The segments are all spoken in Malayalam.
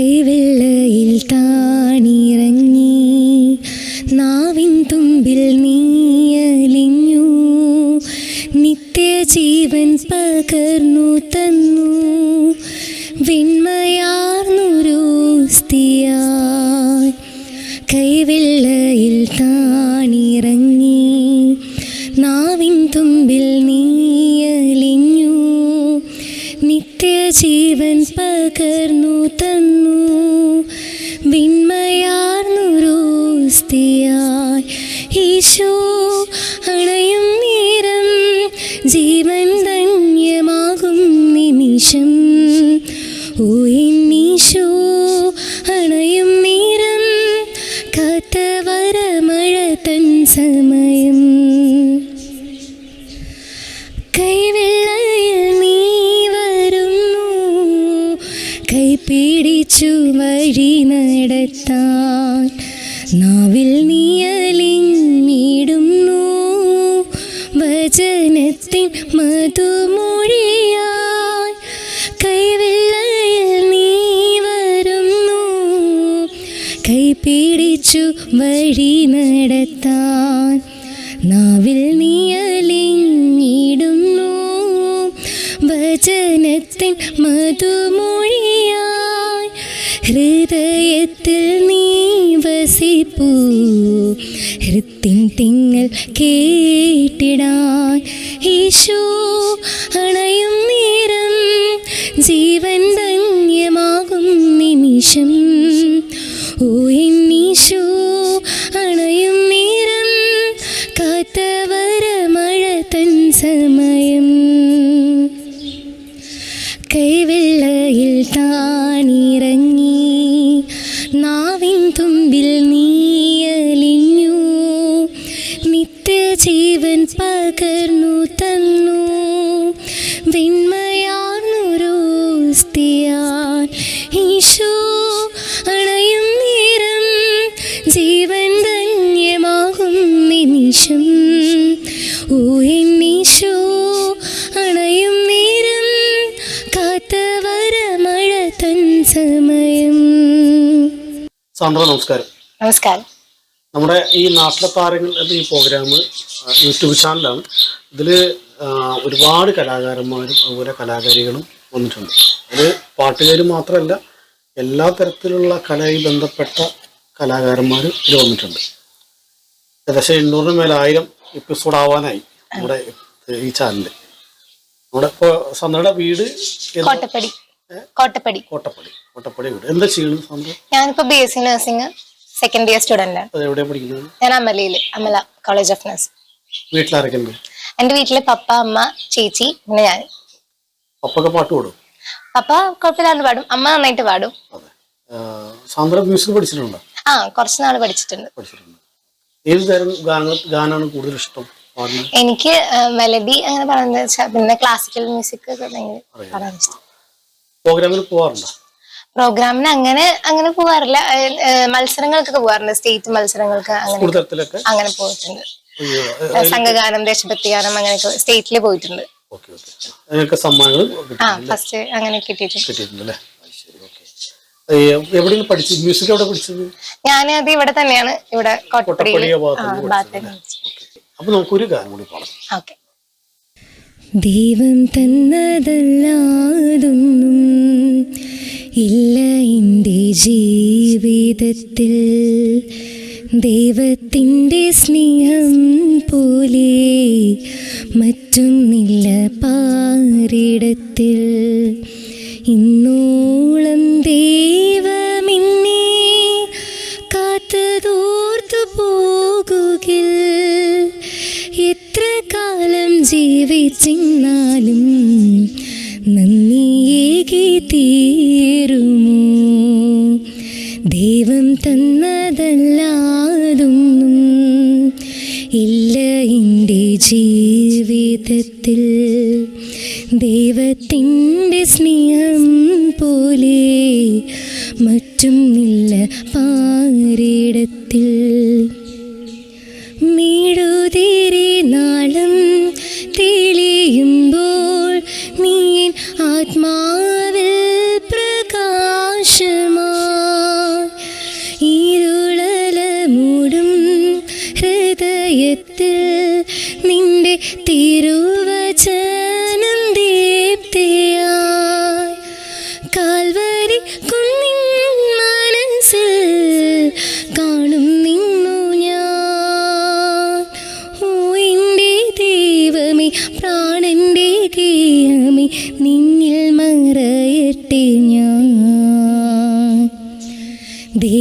കൈവെള്ളയിൽ താണിറങ്ങി നാവിൻ തുമ്പിൽ നീയലിഞ്ഞു. നിത്യജീവൻ പകർന്നു തന്നു. വിൺമയാർന്നൊരു സ്തിയായി കൈവെള്ളയിൽ താണിറങ്ങി നാവിൻ തുമ്പിൽ നീയലിഞ്ഞു. നിത്യജീവൻ പകർന്നു വിൺമയാർന്നൊരു സ്തിയായി ഈശോ അണയും നേരം ജീവൻ ധന്യമാകും നിമിഷം. ഓ എന്നീശോ അണയും നേരം കാത്തവരമഴ തൻ സമയം. കൈവെള്ളയിൽ നടത്താൻ നാവിൽ നീയലിങ്ങിടുന്നു വചനത്തിൻ മധുമൊഴിയായി കൈവെള്ളയിൽ നീ വരുന്നു. കൈപിടിച്ചു വഴി നടത്താൻ നാവിൽ നീയലിങ്ങിടുന്നു വചനത്തിൻ മധുമൊഴിയായി ഹൃദയത്തിൽ നീ വസിപ്പൂ. ഹൃത്തിൻ തിങ്ങൽ കേട്ടിടാൻ ഈശോ അണയും നേരം ജീവൻ ധന്യമാകും നിമിഷം. ഓ എന്നീശോ അണയും നേരം കാത്തവരമഴ തൻ സമയം. കൈവെള്ളയിൽ താണിറങ്ങി നാവിൻ തുമ്പിൽ സാന്ദ്ര നമസ്കാരം. നമസ്കാരം. നമ്മുടെ ഈ നാട്ടിലെ താരങ്ങൾ എന്ന ഈ പ്രോഗ്രാം യൂട്യൂബ് ചാനലാണ് ഇതിൽ ഒരുപാട് കലാകാരന്മാരും അതുപോലെ കലാകാരികളും വന്നിട്ടുണ്ട്. അത് പാട്ടുകാർ മാത്രമല്ല എല്ലാ തരത്തിലുള്ള കലയിൽ ബന്ധപ്പെട്ട കലാകാരന്മാരും ഇതിൽ വന്നിട്ടുണ്ട്. ഏകദേശം എണ്ണൂറിന് മേലെ ആയിരം എപ്പിസോഡ് ആവാനായി നമ്മുടെ ഈ ചാനലിൽ നമ്മുടെ ഇപ്പോൾ സന്ദ്രയുടെ വീട് കോട്ടപ്പടി. കോട്ടപ്പടി. കോട്ടപ്പടി. കോട്ടപ്പടി വീട് എന്താ ചെയ്യുന്നത് സന്ദ്ര ഞാനിപ്പോ B S C nursing second year student ആണ് അത് എവിടെയാണ് പഠിക്കുന്നത്? ഞാൻ അമലയിൽ അമല കോളേജ് ഓഫ് നഴ്സ് വീട്ടിലാരൊക്കെ ഉണ്ട്? വീട്ടിലെ വീട്ടിൽ പപ്പ അമ്മ ചേച്ചി പിന്നെ ഞാൻ. പപ്പൊക്കെ പാട്ട് പാടും പപ്പ കുഴപ്പമില്ലാണ്ട് പാടും. അമ്മ നന്നായിട്ട് പാടും. അതെ. ആ, സാന്ദ്ര മ്യൂസിക് പഠിച്ചിട്ടുണ്ടോ? ആ കുറച്ച് നാൾ പഠിച്ചിട്ടുണ്ട്. പഠിച്ചിട്ടുണ്ട്. ഏത് തരം ഗാനങ്ങൾ ഗാനാണ് കൂടുതൽ ഇഷ്ടം പാടുന്നത്? എനിക്ക് മെലഡി അങ്ങനെ പറയുന്നത് പിന്നെ ക്ലാസിക്കൽ മ്യൂസിക് ഒക്കെ ഭയങ്കര പാടാൻ ഇഷ്ടം. പ്രോഗ്രാമിൽ പോവാറുണ്ടോ? പ്രോഗ്രാമിന് അങ്ങനെ അങ്ങനെ പോവാറില്ല. മത്സരങ്ങൾക്കൊക്കെ പോവാറുണ്ട്. സ്റ്റേറ്റ് മത്സരങ്ങൾക്ക് അങ്ങനെ അങ്ങനെ പോയിട്ടുണ്ട്. സംഘഗാനം ദേശഭക്തി ഗാനം അങ്ങനെയൊക്കെ സ്റ്റേറ്റിൽ പോയിട്ടുണ്ട്. Okay okay. അതിനൊക്കെ സമ്മാനങ്ങൾ ആ ഫസ്റ്റ് അങ്ങനെ കിട്ടിയിട്ടുണ്ട്. എവിടെയാണ് പഠിച്ചത്? മ്യൂസിക് എവിടെ പഠിച്ചത്? ഞാൻ അത് ഇവിടെ തന്നെയാണ്. ഇവിടെ അപ്പൊ നമുക്കൊരു ഗാനം കൂടി പാടാം ഓക്കെ. ദൈവം തന്നതല്ലാതൊന്നും ഇല്ല എന്റെ ജീവിതത്തിൽ. ദൈവത്തിന്റെ സ്നേഹം പോലെ മറ്റൊന്നില്ല പാരിടത്തിൽ ഇന്നോളം ദൈവമിന്നെ കാത്തതോർത്തു പോകുകിൽ. എത്ര കാലം ജീവിച്ചെന്നാലും നന്ദിയേകി തീരുമോ ദൈവം തന്നതല്ലാതൊന്നും ഇല്ല എന്റെ ജീവിതത്തിൽ. ദൈവത്തിന്റെ സ്നേഹം പോലെ മറ്റൊന്നില്ല പാരിടത്തിൽ. മീഴുതിരി നാളം തെളിയുമ്പോൾ നീ ആത്മാവിൽ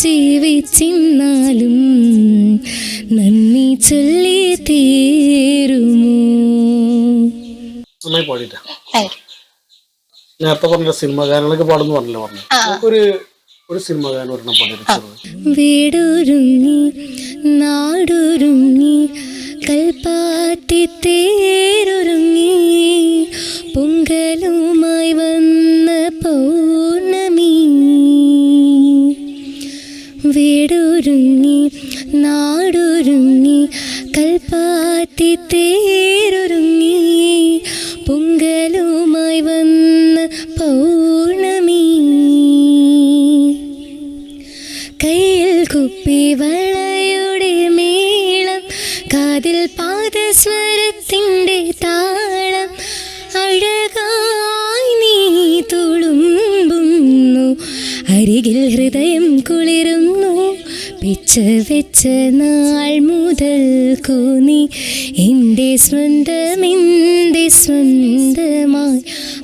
ജീവിച്ചിന്നാലും നന്ദി ചൊല്ലി തീരുമോ? നന്നായി യു നേരത്തെ പറഞ്ഞ സിനിമ ഗാനങ്ങളൊക്കെ പാടുന്നു പറഞ്ഞല്ലോ പറഞ്ഞു. നമുക്കൊരു ഒരു സിനിമ ഗാനം ഒരെണ്ണം പാടിയിരിക്കുന്നത് വീടൊരുങ്ങി നാടൊരുങ്ങി കൽപ്പാത്തി തേരൊരുങ്ങി പൊങ്കലുമായി വന്ന അരികിൽ ഹൃദയം കുളിരുന്നു. വെച്ച് വെച്ച് നാൾ മുതൽ കൂന്നി എന്റെ സ്വന്തം എന്റെ സ്വന്തമായി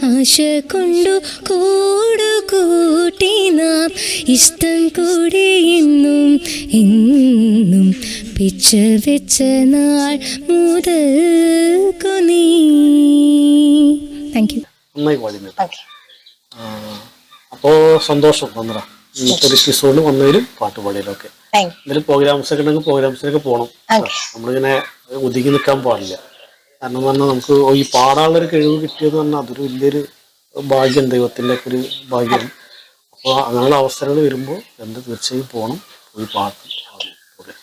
ആശ കൊണ്ടു കൂടു കൂട്ടി നാം. ഇഷ്ടം കൂടി എന്നും എന്നും പിച്ച വെച്ച നാൾ മുതൽ നീ താങ്ക് യു പാടിയിട്ടുണ്ട് ഓക്കെ അപ്പോ സന്തോഷം. ഒരു എപ്പിസോഡിൽ വന്നതിലും പാട്ടുപാടിയിലൊക്കെ എന്തെങ്കിലും പ്രോഗ്രാംസ് ഒക്കെ ഉണ്ടെങ്കിൽ പ്രോഗ്രാംസിനൊക്കെ പോകണം നമ്മളിങ്ങനെ ഒതുങ്ങി നിൽക്കാൻ പാടില്ല. കാരണം എന്ന് പറഞ്ഞാൽ നമുക്ക് ഈ പാടാനുള്ളൊരു കഴിവ് കിട്ടിയെന്ന് പറഞ്ഞാൽ അതൊരു വലിയൊരു ഭാഗ്യം ദൈവത്തിന്റെ ഒക്കെ ഒരു ഭാഗ്യം. അപ്പോൾ അങ്ങനെയുള്ള അവസരങ്ങൾ വരുമ്പോൾ എന്ത് തീർച്ചയായും പോകണം പോയി പാട്ട് ഓക്കെ.